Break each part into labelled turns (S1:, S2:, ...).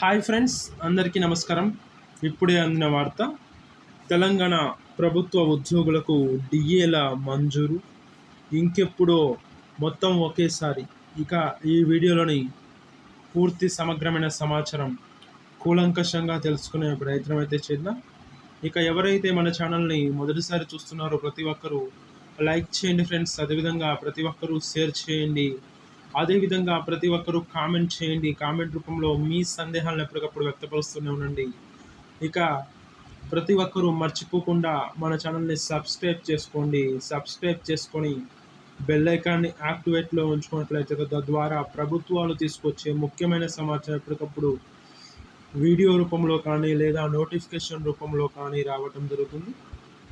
S1: Hi friends అందరికీ నమస్కారం. ఇప్పుడే అందిన వార్త తెలంగాణ ప్రభుత్వ ఉద్యోగులకు డిఏల మంజూరు. ఇంకెప్పుడో మొత్తం ఒకేసారి ఇక ఈ వీడియోలోని పూర్తి సమగ్రమైన సమాచారం కూలంకషంగా తెలుసుకునే ప్రయత్నం అయితే చేద్దాం. ఇక ఎవరైతే మన ఛానల్ని మొదటిసారి చూస్తున్నారో ప్రతి ఒక్కరూ లైక్ చేయండి ఫ్రెండ్స్. అదేవిధంగా ప్రతి ఒక్కరూ షేర్ చేయండి. అదేవిధంగా ప్రతి ఒక్కరూ కామెంట్ చేయండి. కామెంట్ రూపంలో మీ సందేహాలను ఎప్పటికప్పుడు వ్యక్తపరుస్తూనే ఉండండి. ఇక ప్రతి ఒక్కరూ మర్చిపోకుండా మన ఛానల్ని సబ్స్క్రైబ్ చేసుకోండి. సబ్స్క్రైబ్ చేసుకొని బెల్ ఐకాన్ని యాక్టివేట్లో ఉంచుకున్నట్లయితే తద్వారా ప్రభుత్వాలు తీసుకొచ్చే ముఖ్యమైన సమాచారం ఎప్పటికప్పుడు వీడియో రూపంలో కానీ లేదా నోటిఫికేషన్ రూపంలో కానీ రావటం జరుగుతుంది.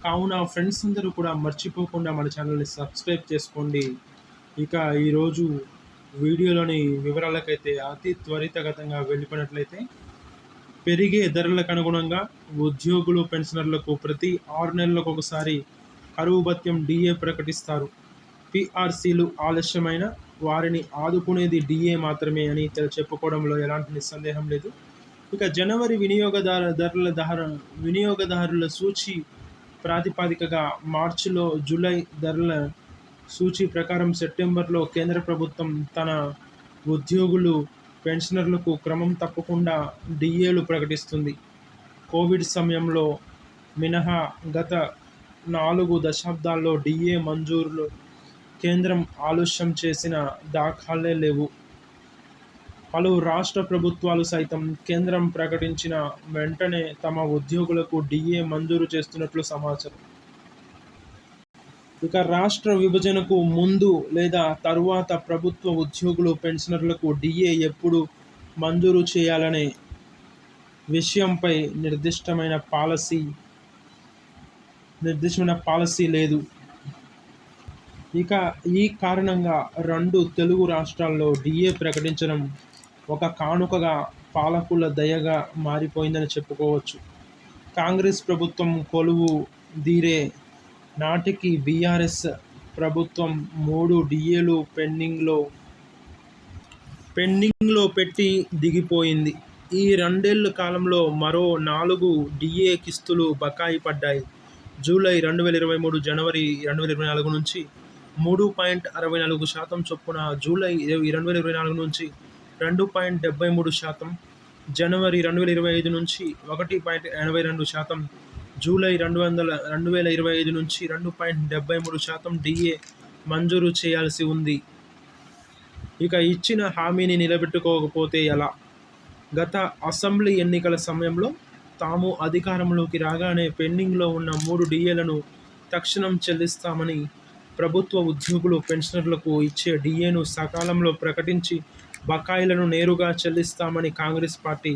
S1: కావున ఫ్రెండ్స్ అందరూ కూడా మర్చిపోకుండా మన ఛానల్ని సబ్స్క్రైబ్ చేసుకోండి. ఇక ఈరోజు వీడియోలోని వివరాలకైతే అతి త్వరితగతంగా వెళ్ళిపోయినట్లయితే పెరిగే ధరలకు అనుగుణంగా ఉద్యోగులు పెన్షనర్లకు ప్రతి ఆరు నెలలకు ఒకసారి కరువు భత్యం డిఏ ప్రకటిస్తారు. పిఆర్సీలు ఆలస్యమైన వారిని ఆదుకునేది డిఏ మాత్రమే అని చెప్పుకోవడంలో ఎలాంటి నిస్సందేహం లేదు. ఇక జనవరి వినియోగదారు ధరల ధర వినియోగదారుల సూచి ప్రాతిపదికగా మార్చిలో జూలై ధరల సూచి ప్రకారం సెప్టెంబర్లో కేంద్ర ప్రభుత్వం తన ఉద్యోగులు పెన్షనర్లకు క్రమం తప్పకుండా డిఏలు ప్రకటిస్తుంది. కోవిడ్ సమయంలో మినహా గత నాలుగు దశాబ్దాల్లో డిఏ మంజూరులు కేంద్రం ఆలస్యం చేసిన దాఖలే లేవు. పలు రాష్ట్ర ప్రభుత్వాలు సైతం కేంద్రం ప్రకటించిన వెంటనే తమ ఉద్యోగులకు డిఏ మంజూరు చేస్తున్నట్లు సమాచారం. ఇక రాష్ట్ర విభజనకు ముందు లేదా తరువాత ప్రభుత్వ ఉద్యోగులు పెన్షనర్లకు డిఏ ఎప్పుడు మంజూరు చేయాలనే విషయంపై నిర్దిష్టమైన పాలసీ నిర్దిష్టమైన పాలసీ లేదు. ఇక ఈ కారణంగా రెండు తెలుగు రాష్ట్రాల్లో డిఏ ప్రకటించడం ఒక కానుకగా పాలకుల దయగా మారిపోయిందని చెప్పుకోవచ్చు. కాంగ్రెస్ ప్రభుత్వం కొలువు దీరే నాటికి బీఆర్ఎస్ ప్రభుత్వం మూడు డిఏలు పెండింగ్లో పెండింగ్లో పెట్టి దిగిపోయింది. ఈ రెండేళ్ళ కాలంలో మరో నాలుగు డిఏ కిస్తులు బకాయి పడ్డాయి. జూలై రెండు వేల ఇరవై మూడు జనవరి రెండు వేల ఇరవై నాలుగు నుంచి మూడు పాయింట్ అరవై నాలుగు శాతం చొప్పున జూలై ఇరవై రెండు వేల ఇరవై నాలుగు నుంచి రెండు పాయింట్ డెబ్బై మూడు శాతం జనవరి రెండు వేల ఇరవై ఐదు నుంచి ఒకటి పాయింట్ ఎనభై రెండు శాతం జూలై రెండు వందల రెండు వేల ఇరవై ఐదు నుంచి రెండు పాయింట్ డెబ్బై మూడు శాతం డిఏ మంజూరు చేయాల్సి ఉంది. ఇక ఇచ్చిన హామీని నిలబెట్టుకోకపోతే ఎలా? గత అసెంబ్లీ ఎన్నికల సమయంలో తాము అధికారంలోకి రాగానే పెండింగ్లో ఉన్న మూడు డిఏలను తక్షణం చెల్లిస్తామని ప్రభుత్వ ఉద్యోగులు పెన్షనర్లకు ఇచ్చే డిఏను సకాలంలో ప్రకటించి బకాయిలను నేరుగా చెల్లిస్తామని కాంగ్రెస్ పార్టీ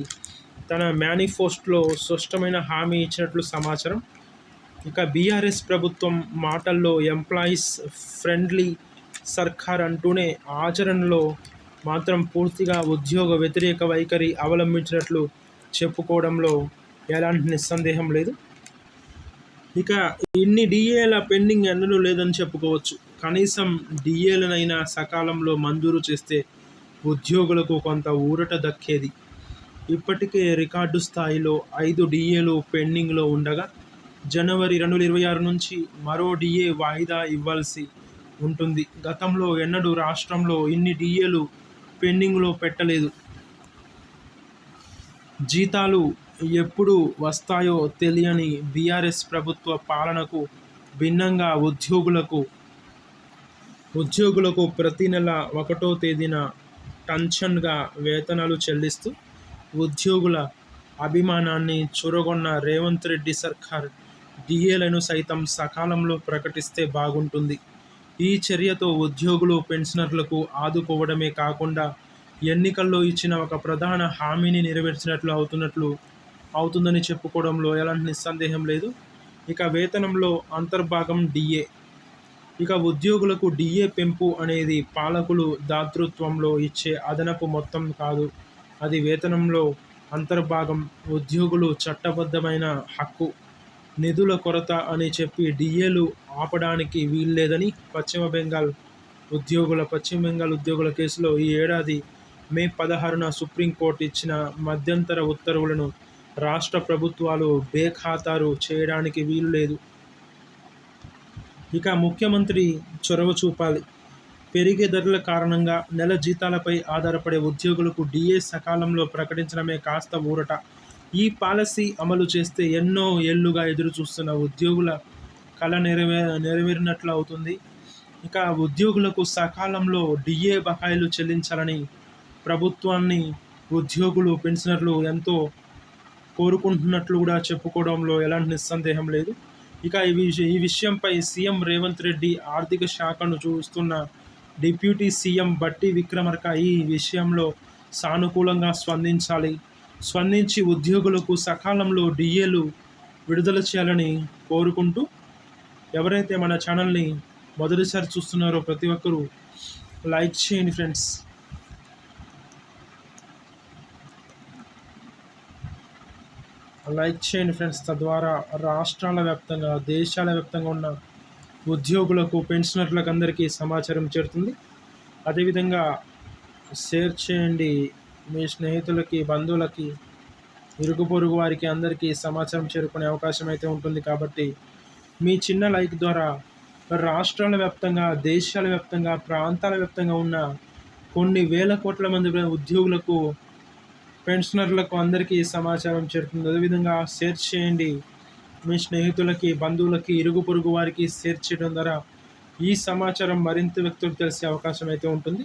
S1: తన మేనిఫెస్టోలో స్పష్టమైన హామీ ఇచ్చినట్లు సమాచారం. ఇక బీఆర్ఎస్ ప్రభుత్వం మాటల్లో ఎంప్లాయీస్ ఫ్రెండ్లీ సర్కార్ అంటూనే ఆచరణలో మాత్రం పూర్తిగా ఉద్యోగ వ్యతిరేక వైఖరి అవలంబించినట్లు చెప్పుకోవడంలో ఎలాంటి నిస్సందేహం లేదు. ఇక ఇన్ని డిఏల పెండింగ్ ఎన్నడూ లేదని చెప్పుకోవచ్చు. కనీసం డిఏలనైనా సకాలంలో మంజూరు చేస్తే ఉద్యోగులకు కొంత ఊరట దక్కేది. ఇప్పటికే రికార్డు స్థాయిలో ఐదు డిఏలు పెండింగ్లో ఉండగా జనవరి రెండు వేల ఇరవై ఆరు నుంచి మరో డిఏ వాయిదా ఇవ్వాల్సి ఉంటుంది. గతంలో ఎన్నడూ రాష్ట్రంలో ఇన్ని డిఏలు పెండింగ్లో పెట్టలేదు. జీతాలు ఎప్పుడు వస్తాయో తెలియని బీఆర్ఎస్ ప్రభుత్వ పాలనకు భిన్నంగా ఉద్యోగులకు ఉద్యోగులకు ప్రతి నెల ఒకటో తేదీన టెన్షన్గా వేతనాలు చెల్లిస్తూ ఉద్యోగుల అభిమానాన్ని చూరగొన్న రేవంత్ రెడ్డి సర్కార్ డిఏలను సైతం సకాలంలో ప్రకటిస్తే బాగుంటుంది. ఈ చర్యతో ఉద్యోగులు పెన్షనర్లకు ఆదుకోవడమే కాకుండా ఎన్నికల్లో ఇచ్చిన ఒక ప్రధాన హామీని నెరవేర్చినట్లు అవుతున్నట్లు అవుతుందని చెప్పుకోవడంలో ఎలాంటి నిస్సందేహం లేదు. ఇక వేతనంలో అంతర్భాగం డిఏ. ఇక ఉద్యోగులకు డిఏ పెంపు అనేది పాలకులు దాతృత్వంలో ఇచ్చే అదనపు మొత్తం కాదు. అది వేతనంలో అంతర్భాగం ఉద్యోగులు చట్టబద్ధమైన హక్కు నిధుల కొరత అని చెప్పి డిఏలు ఆపడానికి వీల్లేదని పశ్చిమ బెంగాల్ ఉద్యోగుల పశ్చిమ బెంగాల్ ఉద్యోగుల కేసులో ఈ ఏడాది మే పదహారున సుప్రీంకోర్టు ఇచ్చిన మధ్యంతర ఉత్తర్వులను రాష్ట్ర ప్రభుత్వాలు బేఖాతారు చేయడానికి వీలు లేదు ఇక ముఖ్యమంత్రి చొరవ చూపాలి. పెరిగే ధరల కారణంగా నెల జీతాలపై ఆధారపడే ఉద్యోగులకు డిఏ సకాలంలో ప్రకటించడమే కాస్త ఊరట. ఈ పాలసీ అమలు చేస్తే ఎన్నో ఏళ్ళుగా ఎదురు చూస్తున్న ఉద్యోగుల కళ నెరవే నెరవేరినట్లు అవుతుంది. ఇక ఉద్యోగులకు సకాలంలో డిఏ బకాయిలు చెల్లించాలని ప్రభుత్వాన్ని ఉద్యోగులు పెన్షనర్లు ఎంతో కోరుకుంటున్నట్లు కూడా చెప్పుకోవడంలో ఎలాంటి నిస్సందేహం లేదు. ఇక ఈ విష- ఈ విషయంపై సీఎం రేవంత్ రెడ్డి ఆర్థిక శాఖను చూస్తున్న డిప్యూటీ సీఎం బట్టి విక్రమార్క ఈ విషయంలో సానుకూలంగా స్పందించాలి. స్పందించి ఉద్యోగులకు సకాలంలో డిఏలు విడుదల చేయాలని కోరుకుంటూ ఎవరైతే మన ఛానల్ని మొదటిసారి చూస్తున్నారో ప్రతి ఒక్కరూ లైక్ చేయండి ఫ్రెండ్స్. లైక్ చేయండి ఫ్రెండ్స్. తద్వారా రాష్ట్రాల వ్యాప్తంగా దేశాల వ్యాప్తంగా ఉన్న ఉద్యోగులకు పెన్షనర్లకు అందరికీ సమాచారం చేరుతుంది. అదేవిధంగా షేర్ చేయండి. మీ స్నేహితులకి బంధువులకి ఇరుగు పొరుగు వారికి అందరికీ సమాచారం చేరుకునే అవకాశం అయితే ఉంటుంది కాబట్టి మీ చిన్న లైక్ ద్వారా రాష్ట్రాల వ్యాప్తంగా దేశాల వ్యాప్తంగా ప్రాంతాల వ్యాప్తంగా ఉన్న కొన్ని వేల కోట్ల మంది ఉద్యోగులకు పెన్షనర్లకు అందరికీ సమాచారం చేరుతుంది. అదేవిధంగా షేర్ చేయండి. మీ స్నేహితులకి బంధువులకి ఇరుగు పొరుగు వారికి షేర్ చేయడం ద్వారా ఈ సమాచారం మరింత వ్యక్తులకు తెలిసే అవకాశం అయితే ఉంటుంది.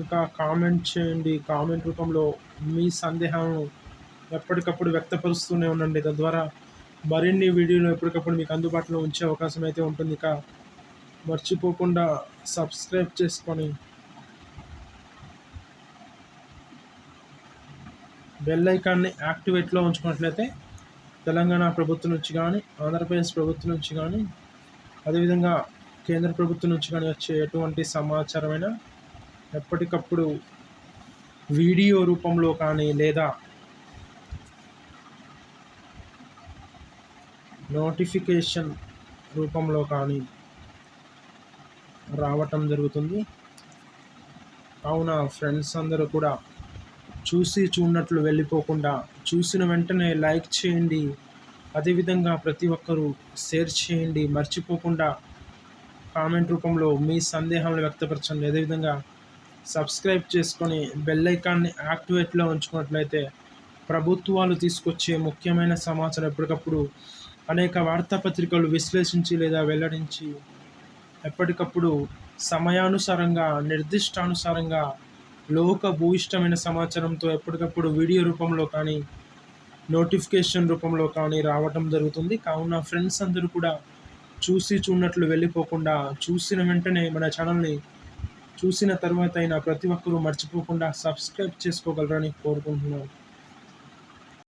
S1: ఇంకా కామెంట్ చేయండి. కామెంట్ రూపంలో మీ సందేహాలను ఎప్పటికప్పుడు వ్యక్తపరుస్తూనే ఉండండి. తద్వారా మరిన్ని వీడియోలు ఎప్పటికప్పుడు మీకు అందుబాటులో ఉంచే అవకాశం అయితే ఉంటుంది. ఇక మర్చిపోకుండా సబ్స్క్రైబ్ చేసుకొని బెల్ ఐకాన్ని యాక్టివేట్లో ఉంచుకున్నట్లయితే తెలంగాణ ప్రభుత్వం నుంచి కానీ ఆంధ్రప్రదేశ్ ప్రభుత్వం నుంచి కానీ అదేవిధంగా కేంద్ర ప్రభుత్వం నుంచి కానీ వచ్చే ఎటువంటి సమాచారమైన ఎప్పటికప్పుడు వీడియో రూపంలో కానీ లేదా నోటిఫికేషన్ రూపంలో కానీ రావటం జరుగుతుంది. కావున ఫ్రెండ్స్ అందరూ కూడా చూసి చూడనట్లు వెళ్ళిపోకుండా చూసిన వెంటనే లైక్ చేయండి. అదేవిధంగా ప్రతి ఒక్కరూ షేర్ చేయండి. మర్చిపోకుండా కామెంట్ రూపంలో మీ సందేహాలను వ్యక్తపరచండి. అదేవిధంగా సబ్స్క్రైబ్ చేసుకొని బెల్ ఐకాన్ని యాక్టివేట్లో ఉంచుకున్నట్లయితే ప్రభుత్వాలు తీసుకొచ్చే ముఖ్యమైన సమాచారం ఎప్పటికప్పుడు అనేక వార్తాపత్రికలు విశ్లేషించి లేదా వెల్లడించి ఎప్పటికప్పుడు సమయానుసారంగా నిర్దిష్టానుసారంగా లోక భూయిష్టమైన సమాచారంతో ఎప్పటికప్పుడు వీడియో రూపంలో కానీ నోటిఫికేషన్ రూపంలో కానీ రావటం జరుగుతుంది. కావున ఫ్రెండ్స్ అందరూ కూడా చూసి చూడనట్లు వెళ్ళిపోకుండా చూసిన వెంటనే మన ఛానల్ని చూసిన తర్వాత అయినా ప్రతి ఒక్కరూ మర్చిపోకుండా సబ్స్క్రైబ్ చేసుకోగలరని కోరుకుంటున్నాను